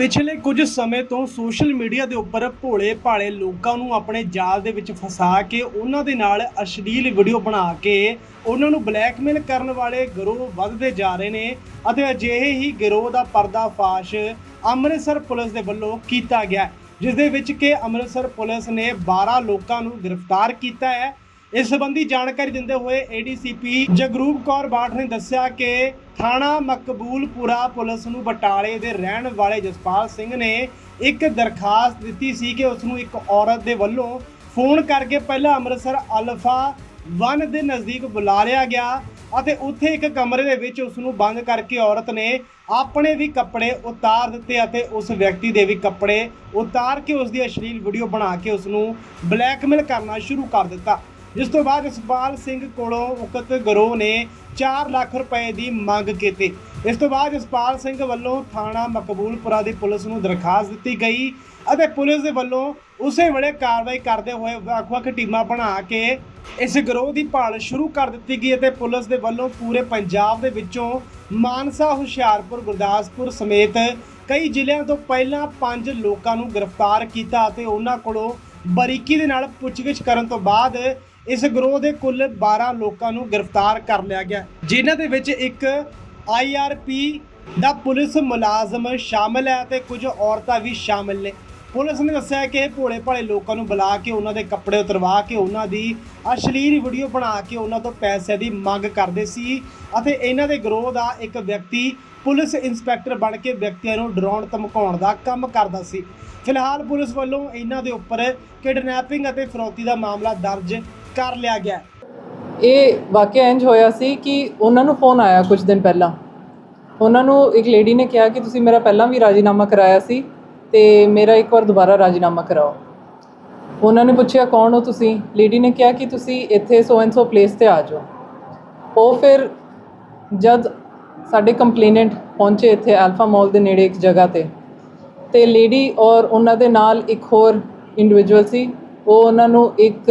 ਪਿਛਲੇ ਕੁਝ ਸਮੇਂ ਤੋਂ ਸੋਸ਼ਲ ਮੀਡੀਆ ਦੇ ਉੱਪਰ ਭੋਲੇ ਭਾਲੇ ਲੋਕਾਂ ਨੂੰ ਆਪਣੇ ਜਾਲ ਦੇ ਵਿੱਚ ਫਸਾ ਕੇ ਉਹਨਾਂ ਦੇ ਨਾਲ ਅਸ਼ਲੀਲ ਵੀਡੀਓ ਬਣਾ ਕੇ ਉਹਨਾਂ ਨੂੰ ਬਲੈਕਮੇਲ ਕਰਨ ਵਾਲੇ ਗਿਰੋਹ ਵੱਧਦੇ ਜਾ ਰਹੇ ਨੇ ਅਤੇ ਅਜਿਹੇ ਹੀ ਗਿਰੋਹ ਦਾ ਪਰਦਾਫਾਸ਼ ਅੰਮ੍ਰਿਤਸਰ ਪੁਲਿਸ ਦੇ ਵੱਲੋਂ ਕੀਤਾ ਗਿਆ ਜਿਸ ਦੇ ਵਿੱਚ ਕਿ ਅੰਮ੍ਰਿਤਸਰ ਪੁਲਿਸ ਨੇ 12 ਲੋਕਾਂ ਨੂੰ ਗ੍ਰਿਫਤਾਰ ਕੀਤਾ ਹੈ ਇਸ ਸੰਬੰਧੀ ਜਾਣਕਾਰੀ ਦਿੰਦੇ ਹੋਏ ਏਡੀਸੀਪੀ ਜਗਰੂਪ ਕੌਰ ਬਾਠ ਨੇ ਦੱਸਿਆ ਕਿ ਥਾਣਾ ਮਕਬੂਲਪੁਰਾ ਪੁਲਿਸ ਨੂੰ ਬਟਾਲੇ ਦੇ ਰਹਿਣ ਵਾਲੇ ਜਸਪਾਲ ਸਿੰਘ ਨੇ ਇੱਕ ਦਰਖਾਸਤ ਦਿੱਤੀ ਸੀ ਕਿ ਉਸ ਨੂੰ ਇੱਕ ਔਰਤ ਦੇ ਵੱਲੋਂ ਫੋਨ ਕਰਕੇ ਪਹਿਲਾਂ ਅੰਮ੍ਰਿਤਸਰ ਅਲਫਾ 1 ਦੇ ਨਜ਼ਦੀਕ ਬੁਲਾ ਲਿਆ ਗਿਆ ਅਤੇ ਉੱਥੇ ਇੱਕ ਕਮਰੇ ਦੇ ਵਿੱਚ ਉਸ ਨੂੰ ਬੰਦ ਕਰਕੇ ਔਰਤ ਨੇ ਆਪਣੇ ਵੀ ਕੱਪੜੇ ਉਤਾਰ ਦਿੱਤੇ ਅਤੇ ਉਸ ਵਿਅਕਤੀ ਦੇ ਵੀ ਕੱਪੜੇ ਉਤਾਰ ਕੇ ਉਸ ਦੀ ਅਸ਼ਲੀਲ ਵੀਡੀਓ ਬਣਾ ਕੇ ਉਸ ਨੂੰ ਬਲੈਕਮੇਲ ਕਰਨਾ ਸ਼ੁਰੂ ਕਰ ਦਿੱਤਾ। ਜਿਸ ਤੋਂ ਬਾਅਦ ਜਸਪਾਲ ਸਿੰਘ ਕੋਲੋਂ ਉਕਤ ਗਰੋਹ ਨੇ 4 ਲੱਖ ਰੁਪਏ ਦੀ ਮੰਗ ਕੀਤੀ। ਇਸ ਤੋਂ ਬਾਅਦ ਜਸਪਾਲ ਸਿੰਘ ਵੱਲੋਂ ਥਾਣਾ ਮਕਬੂਲਪੁਰਾ ਦੀ ਪੁਲਿਸ ਨੂੰ ਦਰਖਾਸਤ ਦਿੱਤੀ ਗਈ ਅਤੇ ਪੁਲਿਸ ਦੇ ਵੱਲੋਂ ਉਸੇ ਵੇਲੇ ਕਾਰਵਾਈ ਕਰਦੇ ਹੋਏ ਵੱਖ-ਵੱਖ ਟੀਮਾਂ ਬਣਾ ਕੇ ਇਸ ਗਰੋਹ ਦੀ ਭਾਲ ਸ਼ੁਰੂ ਕਰ ਦਿੱਤੀ ਗਈ ਅਤੇ ਪੁਲਿਸ ਦੇ ਵੱਲੋਂ ਪੂਰੇ ਪੰਜਾਬ ਦੇ ਵਿੱਚੋਂ ਮਾਨਸਾ, ਹੁਸ਼ਿਆਰਪੁਰ, ਗੁਰਦਾਸਪੁਰ ਸਮੇਤ ਕਈ ਜ਼ਿਲ੍ਹਿਆਂ ਤੋਂ ਪਹਿਲਾਂ ਪੰਜ ਲੋਕਾਂ ਨੂੰ ਗ੍ਰਿਫਤਾਰ ਕੀਤਾ ਅਤੇ ਉਹਨਾਂ ਕੋਲੋਂ ਬਰੀਕੀ ਦੇ ਨਾਲ ਪੁੱਛਗਿੱਛ ਕਰਨ ਤੋਂ ਬਾਅਦ ਇਸ ਗਰੋਹ ਦੇ ਕੁੱਲ 12 ਲੋਕਾਂ ਨੂੰ ਗ੍ਰਿਫਤਾਰ ਕਰ ਲਿਆ ਗਿਆ। ਜਿਨ੍ਹਾਂ ਦੇ ਵਿੱਚ ਇੱਕ ਆਈਆਰਪੀ ਦਾ ਪੁਲਿਸ ਮੁਲਾਜ਼ਮ ਸ਼ਾਮਲ ਹੈ ਤੇ ਕੁਝ ਔਰਤਾਂ ਵੀ ਸ਼ਾਮਲ ਨੇ। ਪੁਲਿਸ ਨੇ ਦੱਸਿਆ ਕਿ ਇਹ ਭੋਲੇ ਭਾਲੇ ਲੋਕਾਂ ਨੂੰ ਬੁਲਾ ਕੇ ਉਹਨਾਂ ਦੇ ਕੱਪੜੇ ਉਤਰਵਾ ਕੇ ਉਹਨਾਂ ਦੀ ਅਸ਼ਲੀਲ ਵੀਡੀਓ ਬਣਾ ਕੇ ਉਹਨਾਂ ਤੋਂ ਪੈਸੇ ਦੀ ਮੰਗ ਕਰਦੇ ਸੀ ਅਤੇ ਇਹਨਾਂ ਦੇ ਗਰੋਹ ਦਾ ਇੱਕ ਵਿਅਕਤੀ ਪੁਲਿਸ ਇੰਸਪੈਕਟਰ ਬਣ ਕੇ ਵਿਅਕਤੀਆਂ ਨੂੰ ਡਰਾਉਣ, ਧਮਕਾਉਣ ਦਾ ਕੰਮ ਕਰਦਾ ਸੀ। ਫਿਲਹਾਲ ਪੁਲਿਸ ਵੱਲੋਂ ਇਹਨਾਂ ਦੇ ਉੱਪਰ ਕਿਡਨੈਪਿੰਗ ਅਤੇ ਫਰੌਤੀ ਦਾ ਮਾਮਲਾ ਦਰਜ ਕਰ ਲਿਆ ਗਿਆ। ਇਹ ਵਾਕਿਆ ਇੰਜ ਹੋਇਆ ਸੀ ਕਿ ਉਹਨਾਂ ਨੂੰ ਫੋਨ ਆਇਆ ਕੁਝ ਦਿਨ ਪਹਿਲਾਂ। ਉਹਨਾਂ ਨੂੰ ਇੱਕ ਲੇਡੀ ਨੇ ਕਿਹਾ ਕਿ ਤੁਸੀਂ ਮੇਰਾ ਪਹਿਲਾਂ ਵੀ ਰਾਜੀਨਾਮਾ ਕਰਾਇਆ ਸੀ ਤੇ ਮੇਰਾ ਇੱਕ ਵਾਰ ਦੁਬਾਰਾ ਰਾਜੀਨਾਮਾ ਕਰਾਓ। ਉਹਨਾਂ ਨੇ ਪੁੱਛਿਆ, ਕੌਣ ਹੋ ਤੁਸੀਂ? ਲੇਡੀ ਨੇ ਕਿਹਾ ਕਿ ਤੁਸੀਂ ਇੱਥੇ ਸੋ ਐਂਡ ਸੋ ਪਲੇਸ ਤੇ ਆ ਜਾਓ। ਉਹ ਫਿਰ ਜਦ ਸਾਡੇ ਕੰਪਲੇਨੈਂਟ ਪਹੁੰਚੇ ਇੱਥੇ ਅਲਫਾ ਮਾਲ ਦੇ ਨੇੜੇ ਇੱਕ ਜਗ੍ਹਾ ਤੇ ਤੇ ਲੇਡੀ ਔਰ ਉਹਨਾਂ ਦੇ ਨਾਲ ਇੱਕ ਹੋਰ ਇੰਡੀਵਿਜੂਅਲ ਸੀ, ਉਹ ਉਹਨਾਂ ਨੂੰ ਇੱਕ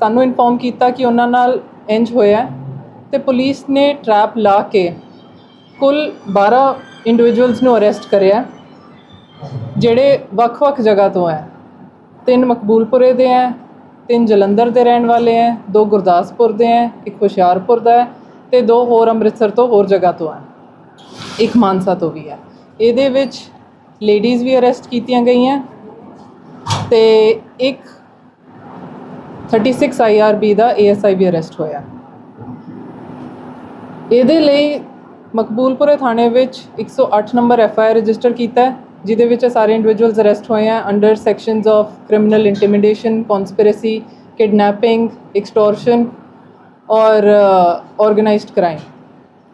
ਸਾਨੂੰ ਇਨਫੋਰਮ ਕੀਤਾ ਕਿ ਉਹਨਾਂ ਨਾਲ ਇੰਜ ਹੋਇਆ ਤੇ ਪੁਲਿਸ ਨੇ ਟਰੈਪ ਲਾ ਕੇ ਕੁੱਲ 12 ਇੰਡੀਵਿਜੂਅਲਸ ਨੂੰ ਅਰੈਸਟ ਕਰਿਆ ਜਿਹੜੇ ਵੱਖ-ਵੱਖ ਜਗ੍ਹਾ ਤੋਂ ਹੈ। ਤਿੰਨ ਮਕਬੂਲਪੁਰੇ ਦੇ ਹੈ, ਤਿੰਨ ਜਲੰਧਰ ਦੇ ਰਹਿਣ ਵਾਲੇ ਹੈ, ਦੋ ਗੁਰਦਾਸਪੁਰ ਦੇ ਹੈ, ਇੱਕ ਹੁਸ਼ਿਆਰਪੁਰ ਦਾ ਹੈ ਤੇ ਦੋ ਹੋਰ ਅੰਮ੍ਰਿਤਸਰ ਤੋਂ ਹੋਰ ਜਗ੍ਹਾ ਤੋਂ ਹੈ। ਇੱਕ ਮਾਨਸਾ ਤੋਂ ਵੀ ਹੈ। ਇਹਦੇ ਵਿੱਚ ਲੇਡੀਜ਼ ਵੀ ਅਰੈਸਟ ਕੀਤੀਆਂ ਗਈਆਂ ਤੇ ਇੱਕ 36 IRB ਦਾ ASI ਵੀ ਅਰੈਸਟ ਹੋਇਆ। ਇਹਦੇ ਲਈ ਮਕਬੂਲਪੁਰੇ ਥਾਣੇ ਵਿੱਚ 108 ਨੰਬਰ ਐਫਆਈਆਰ ਰਜਿਸਟਰ ਕੀਤਾ ਹੈ, ਜਿਹਦੇ ਵਿੱਚ ਸਾਰੇ ਇੰਡੀਵਿਜੂਅਲਸ ਅਰੈਸਟ ਹੋਏ ਆ under sections of criminal intimidation conspiracy kidnapping extortion ਔਰ ਆਰਗੇਨਾਈਜ਼ਡ ਕ੍ਰਾਈਮ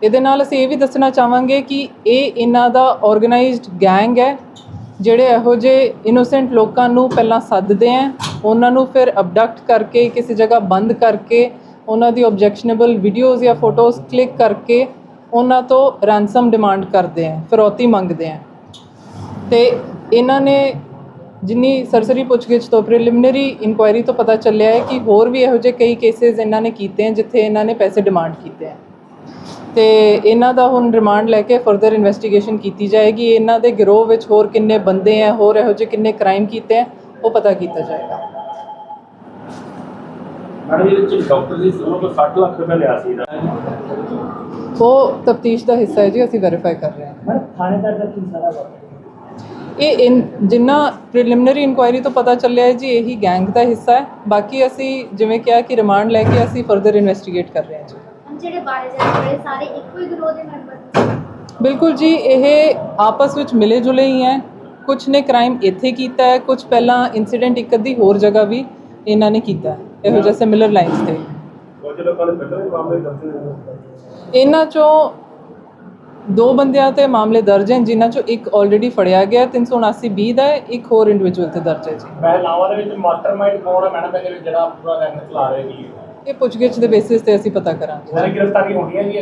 ਇਹਦੇ ਨਾਲ ਅਸੀਂ ਇਹ ਵੀ ਦੱਸਣਾ ਚਾਹਾਂਗੇ ਕਿ ਇਹ ਇਹਨਾਂ ਦਾ ਆਰਗੇਨਾਈਜ਼ਡ ਗੈਂਗ ਹੈ ਜਿਹੜੇ ਇਹੋ ਜਿਹੇ ਇਨੋਸੈਂਟ ਲੋਕਾਂ ਨੂੰ ਪਹਿਲਾਂ ਸੱਦਦੇ ਆ, ਉਹਨਾਂ ਨੂੰ ਫਿਰ ਅਬਡਕਟ ਕਰਕੇ, ਕਿਸੇ ਜਗ੍ਹਾ ਬੰਦ ਕਰਕੇ, ਉਹਨਾਂ ਦੀ ਆਬਜੈਕਸ਼ਨੇਬਲ ਵੀਡੀਓਜ਼ ਜਾਂ ਫੋਟੋਜ਼ ਕਲਿੱਕ ਕਰਕੇ ਉਹਨਾਂ ਤੋਂ ਰੈਂਸਮ ਡਿਮਾਂਡ ਕਰਦੇ ਆ, ਫਿਰੌਤੀ ਮੰਗਦੇ ਆ। ਤੇ ਇਹਨਾਂ ਨੇ ਜਿੰਨੀ ਸਰਸਰੀ ਪੁੱਛਗਿੱਛ ਤੋਂ ਪ੍ਰੀਲਿਮਿਨਰੀ ਇਨਕੁਆਇਰੀ ਤੋਂ ਪਤਾ ਚੱਲਿਆ ਹੈ ਕਿ ਹੋਰ ਵੀ ਇਹੋ ਜਿਹੇ ਕਈ ਕੇਸਿਸ ਇਹਨਾਂ ਨੇ ਕੀਤੇ ਹਨ ਜਿੱਥੇ ਇਹਨਾਂ ਨੇ ਪੈਸੇ ਡਿਮਾਂਡ ਕੀਤੇ ਹਨ ਤੇ ਇਹਨਾਂ ਦਾ ਹੁਣ ਰਿਮਾਂਡ ਲੈ ਕੇ ਫਰਦਰ ਇਨਵੈਸਟੀਗੇਸ਼ਨ ਕੀਤੀ ਜਾਏਗੀ। ਇਹਨਾਂ ਦੇ ਗਿਰੋਹ ਵਿੱਚ ਹੋਰ ਕਿੰਨੇ ਬੰਦੇ ਆ ਹੋਰ ਇਹੋ ਜਿਹੇ ਕਿੰਨੇ ਕ੍ਰਾਈਮ ਕੀਤੇ ਆ ਉਹ ਪਤਾ ਕੀਤਾ ਜਾਏਗਾ। ਮੈਡਮ ਇਹ ਵਿੱਚ ਡਾਕਟਰ ਜੀ ਉਹਨਾਂ ਕੋਲ 60 ਲੱਖ ਰੁਪਏ ਲਿਆ ਸੀ ਇਹਦਾ ਉਹ ਤਫਤੀਸ਼ ਦਾ ਹਿੱਸਾ ਹੈ ਜੀ ਅਸੀਂ ਵੈਰੀਫਾਈ ਕਰ ਰਹੇ ਹਾਂ। ਮੈਡਮ ਥਾਣੇਦਾਰ ਦਾ ਕੀ ਸਾਰਾ ਵਾਕਿਆ ਇਹ ਇਨ ਜਿੰਨਾ ਪ੍ਰੀਲਿਮਿਨਰੀ ਇਨਕੁਆਇਰੀ ਤੋਂ ਪਤਾ ਚੱਲਿਆ ਹੈ ਜੀ ਇਹੀ ਗੈਂਗ ਦਾ ਹਿੱਸਾ ਹੈ। ਬਾਕੀ ਅਸੀਂ ਜਿਵੇਂ ਕਿਹਾ ਕਿ ਰਿਮਾਂਡ ਲੈ ਕੇ ਅਸੀਂ ਫਰਦਰ ਇਨਵੈਸਟੀਗੇਟ ਕਰ ਰਹੇ ਹਾਂ ਜੀ। ਜਿਹੜੇ ਬਾਰੇ ਜਾਂਦੇ ਹੋਏ ਸਾਰੇ ਇੱਕੋ ਹੀ ਗਰੋਹ ਦੇ ਮੈਂਬਰ ਬਿਲਕੁਲ ਜੀ ਇਹ ਆਪਸ ਵਿੱਚ ਮਿਲੇ ਜੁਲੇ ਹੀ ਹੈ। ਕੁਝ ਨੇ ਕ੍ਰਾਈਮ ਇੱਥੇ ਕੀਤਾ ਹੈ ਕੁਝ ਪਹਿਲਾਂ ਇਨਸੀਡੈਂਟ ਇੱਕ ਅੱਧੀ ਹੋਰ ਜਗ੍ਹਾ ਵੀ ਇਹਨਾਂ ਨੇ ਕੀਤਾ ਹੈ, ਇਹੋ ਜਿਹੇ ਸਿਮਿਲਰ ਲਾਈਨਸ ਤੇ। ਇਹਨਾਂ ਚੋਂ ਦੋ ਬੰਦਿਆਂ ਤੇ ਮਾਮਲੇ ਦਰਜ ਹਨ ਜਿਨ੍ਹਾਂ ਚੋਂ ਇੱਕ ਆਲਰੇਡੀ ਫੜਿਆ ਗਿਆ ਹੈ, 379 ਬੀ ਦਾ ਹੈ ਇੱਕ ਹੋਰ ਇੰਡੀਵਿਜੂਅਲ ਤੇ ਦਰਜ ਹੈ ਜੀ। ਪਹਿਲਾਵਾਂ ਦੇ ਵਿੱਚ ਮਾਸਟਰਮਾਈਂਡ ਕੌਣ ਹੈ? ਮੈਡਮ ਇਹਦੇ ਵਿੱਚ ਜਿਹੜਾ ਪੂਰਾ ਰੰਗ ਚਲਾ ਰਿਹਾ ਜੀ ਇਹ ਪੁੱਛਗਿੱਛ ਦੇ ਬੇਸਿਸ ਤੇ ਅਸੀਂ ਪਤਾ ਕਰਾਂਗੇ। ਸਾਰੀ ਗ੍ਰਿਫਤਾਰੀ ਹੋਣੀ ਹੈ ਜੀ?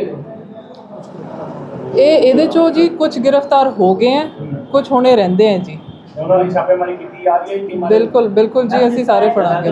ਇਹ ਇਹਦੇ ਚੋਂ ਜੀ ਕੁਝ ਗ੍ਰਿਫਤਾਰ ਹੋ ਗਏ ਹੈ ਕੁਝ ਹੋਣੇ ਰਹਿੰਦੇ ਹੈ ਜੀ। ਉਹਨਾਂ ਦੀ ਛਾਪੇਮਾਰੀ ਕੀਤੀ ਜਾ ਰਹੀ ਹੈ ਟੀਮਾਂ ਦੀ। ਬਿਲਕੁਲ ਬਿਲਕੁਲ ਜੀ ਅਸੀਂ ਸਾਰੇ ਫੜਾਂਗੇ।